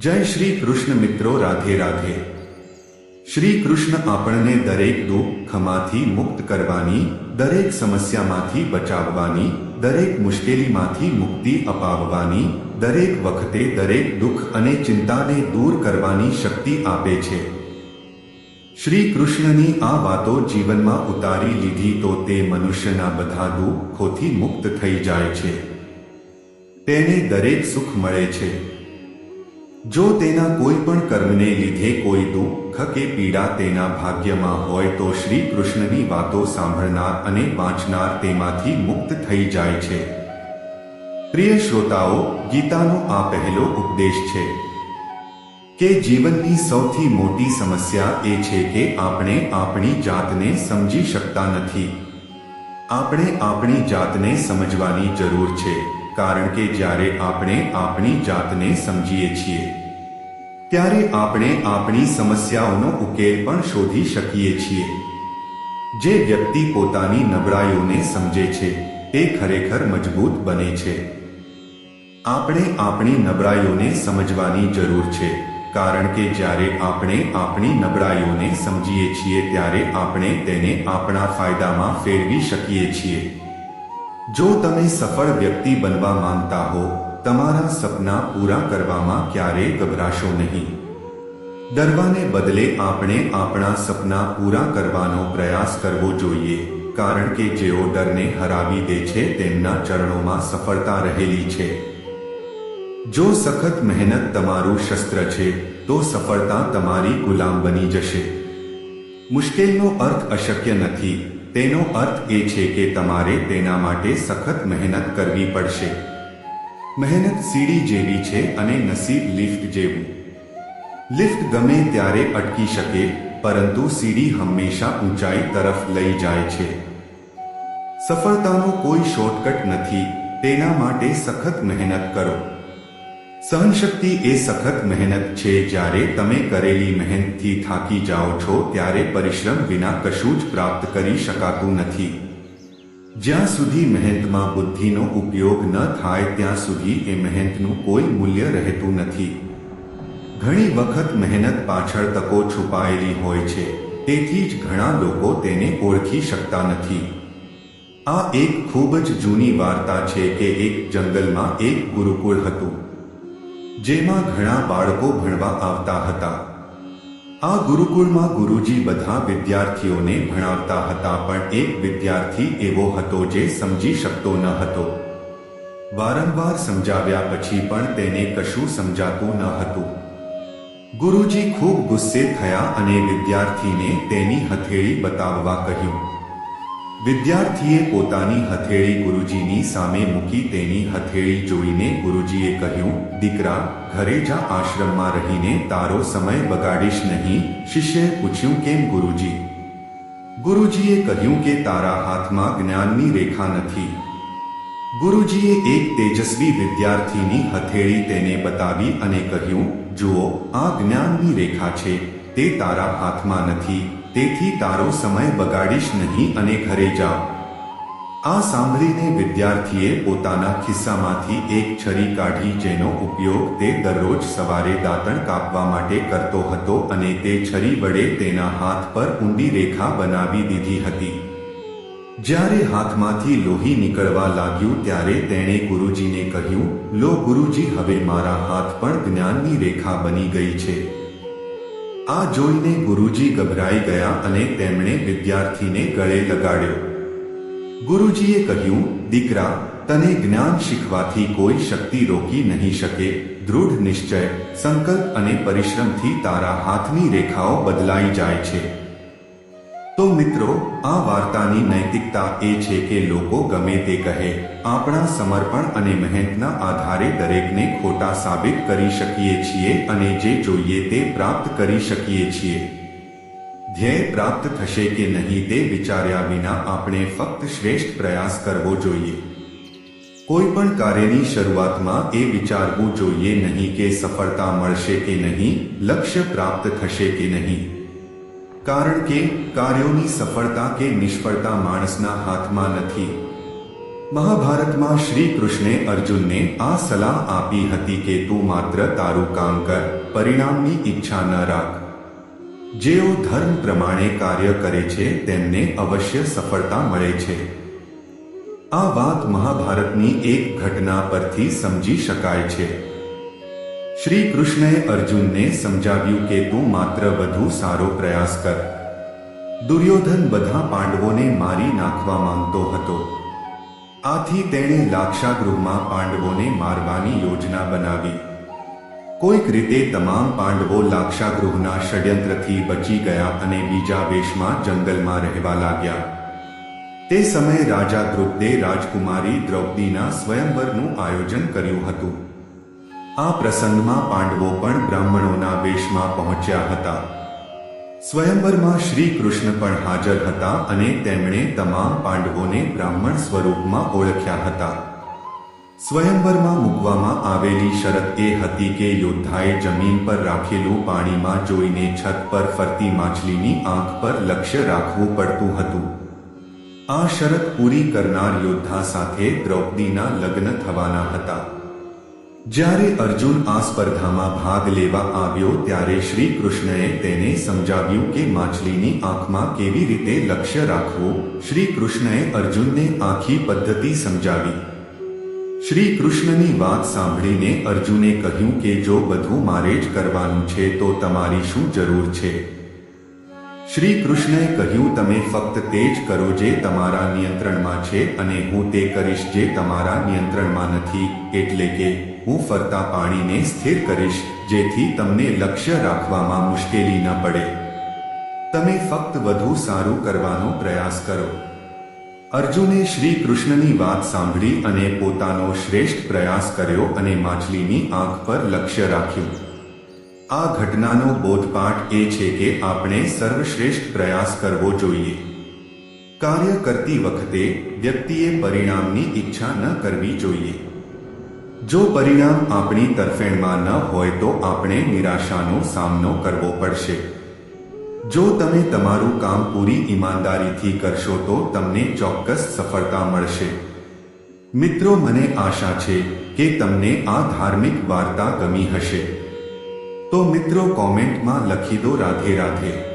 જય શ્રી કૃષ્ણ મિત્રો, રાધે રાધે. શ્રી કૃષ્ણ આપણને દરેક દુઃખમાંથી મુક્ત કરવાની, દરેક સમસ્યામાંથી બચાવવાની, દરેક મુશ્કેલીમાંથી મુક્તિ અપાવવાની, દરેક વખતે દરેક દુઃખ અને ચિંતાને દૂર કરવાની શક્તિ આપે છે. શ્રી કૃષ્ણની આ વાતો જીવનમાં ઉતારી લીધી તો તે મનુષ્યના બધા દુઃખોથી મુક્ત થઈ જાય છે. તેને દરેક સુખ મળે છે. જો તેના કોઈ પણ કર્મને લીધે કોઈ દુઃખ કે પીડા તેના ભાગ્યમાં હોય તો શ્રી કૃષ્ણની વાતો સાંભળનાર અને વાંચનાર તેમાંથી મુક્ત થઈ જાય છે. પ્રિય શ્રોતાઓ, ગીતાનો આ પહેલો ઉપદેશ છે કે જીવનની સૌથી મોટી સમસ્યા એ છે કે આપણે આપણી જાતને સમજી શકતા નથી. આપણે આપણી જાતને સમજવાની જરૂર છે. કારણ કે જ્યારે આપણે આપણી જાતને સમજીએ છીએ, ત્યારે આપણે આપણી સમસ્યાઓનો ઉકેલ પણ શોધી શકીએ છીએ. જે વ્યક્તિ પોતાની નબળાઈઓને સમજે છે, તે ખરેખર મજબૂત બને છે. આપણે આપણી નબળાઈઓને સમજવાની જરૂર છે, કારણ કે જ્યારે આપણે આપણી નબળાઈઓને સમજીએ છીએ, ત્યારે આપણે તેને આપણા ફાયદામાં ફેરવી શકીએ છીએ. જો તમે સફળ વ્યક્તિ બનવા માંગતા હો, તમારા સપના પૂરા કરવામાં ક્યારેય ગભરાશો નહીં. ડરવાને બદલે આપણે આપણા સપના પૂરા કરવાનો પ્રયાસ કરવો જોઈએ, કારણ કે જેઓ ડરને હરાવી દે છે, તેમના ચરણોમાં સફળતા રહેલી છે. જો સખત મહેનત તમારું શસ્ત્ર છે, તો સફળતા તમારી ગુલામ બની જશે. મુશ્કેલનો અર્થ અશક્ય નથી તેનો અર્થ એ છે કે તમારે તેના માટે સખત મહેનત કરવી પડશે. મહેનત સીડી જેવી છે અને નસીબ લિફ્ટ જેવું. લિફ્ટ ગમે ત્યારે અટકી શકે, પરંતુ સીડી હંમેશા ઊંચાઈ તરફ લઈ જાય છે. સફળતાનો કોઈ શોર્ટકટ નથી, તેના માટે સખત મહેનત કરો. સહનશક્તિ એ સખત મહેનત છે. જ્યારે તમે કરેલી મહેનતથી થાકી જાઓ છો, ત્યારે પરિશ્રમ વિના કશું જ પ્રાપ્ત કરી શકાતું નથી. જ્યાં સુધી મહેનતમાં બુદ્ધિનો ઉપયોગ ન થાય, ત્યાં સુધી એ મહેનતનું કોઈ મૂલ્ય રહેતું નથી. ઘણી વખત મહેનત પાછળ તકો છુપાયેલી હોય છે. તેથી જ ઘણા લોકો તેને ઓળખી શકતા નથી. આ એક ખૂબ જ જૂની વાર્તા છે કે એક જંગલમાં એક ગુરુકુળ હતું. જેમાં ઘણા બાળકો ભણવા આવતા હતા. આ ગુરુકુળમાં ગુરુજી બધા વિદ્યાર્થીઓને ભણાવતા હતા, પણ એક વિદ્યાર્થી એવો હતો જે સમજી શકતો ન હતો. વારંવાર સમજાવ્યા પછી પણ તેને કશું સમજાતું ન હતું. ગુરુજી ખૂબ ગુસ્સે થયા અને વિદ્યાર્થીને તેની હથેળી બતાવવા કહ્યું વિદ્યાર્થીએ પોતાની હથેળી ગુરુજીની સામે મૂકી તેની હથેળી જોઈને ગુરુજીએ કહ્યું, દીકરા, ઘરે જા, આશ્રમમાં રહીને તારો સમય બગાડીશ નહીં. શિષ્યએ પૂછ્યું, કેમ ગુરુજી? ગુરુજીએ કહ્યું કે તારા હાથમાં જ્ઞાનની રેખા નથી. ગુરુજીએ એક તેજસ્વી વિદ્યાર્થીની હથેળી તેને બતાવી અને કહ્યું, જુઓ, આ જ્ઞાનની રેખા છે, તે તારા હાથમાં નથી. તેથી તારો સમય બગાડીશ નહીં અને ઘરે જાઓ આ સાંભળીને વિદ્યાર્થીએ પોતાના ખિસ્સામાંથી એક છરી કાઢી જેનો ઉપયોગ તે દરરોજ સવારે દાંતણ કાપવા માટે કરતો હતો અને તે છરી વડે તેના હાથ પર ઊંડી રેખા બનાવી દીધી હતી. જ્યારે હાથમાંથી લોહી નીકળવા લાગ્યું ત્યારે તેણે ગુરુજીને કહ્યું, લો ગુરુજી, હવે મારા હાથ પણ જ્ઞાનની રેખા બની ગઈ છે. આ જોઈને ગુરુજી ગભરાઈ ગયા અને તેમણે વિદ્યાર્થીને ગળે લગાડ્યો. ગુરુજીએ કહ્યું, દીકરા, તને જ્ઞાન શીખવાથી કોઈ શક્તિ રોકી નહીં શકે. દૃઢ નિશ્ચય, સંકલ્પ અને પરિશ્રમથી તારા હાથની રેખાઓ બદલાઈ જાય છે. તો મિત્રો, આ વાર્તાની નૈતિકતા એ છે કે લોકો ગમે તે કહે, આપણા સમર્પણ અને મહેનતના આધારે દરેકને ખોટા સાબિત કરી શકીએ છીએ અને જે જોઈએ તે પ્રાપ્ત કરી શકીએ છીએ. ધ્યેય પ્રાપ્ત થશે કે નહીં તે વિચાર્યા વિના આપણે ફક્ત શ્રેષ્ઠ પ્રયાસ કરવો જોઈએ. કોઈ પણ કાર્યની શરૂઆતમાં એ વિચારવું જોઈએ નહીં કે સફળતા મળશે કે નહીં, લક્ષ્ય પ્રાપ્ત થશે કે નહીં. કારણ કે કાર્યોની સફળતા કે નિષ્ફળતા માણસના હાથમાં નથી. મહાભારતમાં શ્રી કૃષ્ણે અર્જુનને આ સલાહ આપી હતી કે તું માત્ર તારું કામ કર, પરિણામની ઈચ્છા ન રાખ. જેઓ ધર્મ પ્રમાણે કાર્ય કરે છે, તેમને અવશ્ય સફળતા મળે છે. આ વાત મહાભારતની એક ઘટના પરથી સમજી શકાય છે. શ્રી કૃષ્ણએ અર્જુનને સમજાવ્યું કે તું માત્ર વધુ સારો પ્રયાસ કર. દુર્યોધન બધા પાંડવોને મારી નાખવા માંગતો હતો. આથી તેણે લાક્ષાગૃહમાં પાંડવોને મારવાની યોજના બનાવી. કોઈક રીતે તમામ પાંડવો લાક્ષાગૃહના ષડયંત્રથી બચી ગયા અને બીજા વેશમાં જંગલમાં રહેવા લાગ્યા. તે સમયે રાજા ધ્રુપદે રાજકુમારી દ્રૌપદીના સ્વયંવરનું આયોજન કર્યું હતું. આ પ્રસંગમાં પાંડવો પણ બ્રાહ્મણોના વેશમાં પહોંચ્યા હતા. સ્વયંવરમાં શ્રી કૃષ્ણ પણ હાજર હતા અને તેમણે તમામ પાંડવોને બ્રાહ્મણ સ્વરૂપમાં ઓળખ્યા હતા. સ્વયંવરમાં મૂકવામાં આવેલી શરત એ હતી કે યોદ્ધાએ જમીન પર રાખેલું પાણીમાં જોઈને છત પર ફરતી માછલીની આંખ પર લક્ષ્ય રાખવું પડતું હતું. આ શરત પૂરી કરનાર યોદ્ધા સાથે દ્રૌપદીના લગ્ન થવાના હતા. જ્યારે અર્જુન આ સ્પર્ધામાં ભાગ લેવા આવ્યો ત્યારે શ્રી કૃષ્ણએ તેને સમજાવ્યું કે માછલીની આંખમાં કેવી રીતે લક્ષ્ય રાખવું શ્રી કૃષ્ણએ અર્જુનને આખી પદ્ધતિ સમજાવી. શ્રી કૃષ્ણની વાત સાંભળીને અર્જુને કહ્યું કે જો બધું મારે જ કરવાનું છે તો તમારી શું જરૂર છે? શ્રી કૃષ્ણએ કહ્યું, તમે ફક્ત તે જ કરો જે તમારા નિયંત્રણમાં છે અને હું તે કરીશ જે તમારા નિયંત્રણમાં નથી, એટલે કે હું ફરતા પાણીને સ્થિર કરીશ, જેથી તમને લક્ષ્ય રાખવામાં મુશ્કેલી ન પડે. તમે ફક્ત વધુ સારું કરવાનો પ્રયાસ કરો. અર્જુને શ્રી કૃષ્ણની વાત સાંભળી અને પોતાનો શ્રેષ્ઠ પ્રયાસ કર્યો અને માછલીની આંખ પર લક્ષ્ય રાખ્યું. આ ઘટનાનો બોધપાઠ એ છે કે આપણે સર્વશ્રેષ્ઠ પ્રયાસ કરવો જોઈએ. કાર્ય કરતી વખતે વ્યક્તિએ પરિણામની ઈચ્છા ન કરવી જોઈએ. જો પરિણામ આપણી તરફેણમાં ન હોય તો આપણે નિરાશાનો સામનો કરવો પડશે. જો તમે તમારું કામ પૂરી ઈમાનદારીથી કરશો તો તમને ચોક્કસ સફળતા મળશે. મિત્રો, મને આશા છે કે તમને આ ધાર્મિક વાર્તા ગમી હશે. તો મિત્રો, કોમેન્ટમાં લખી દો રાધે રાધે.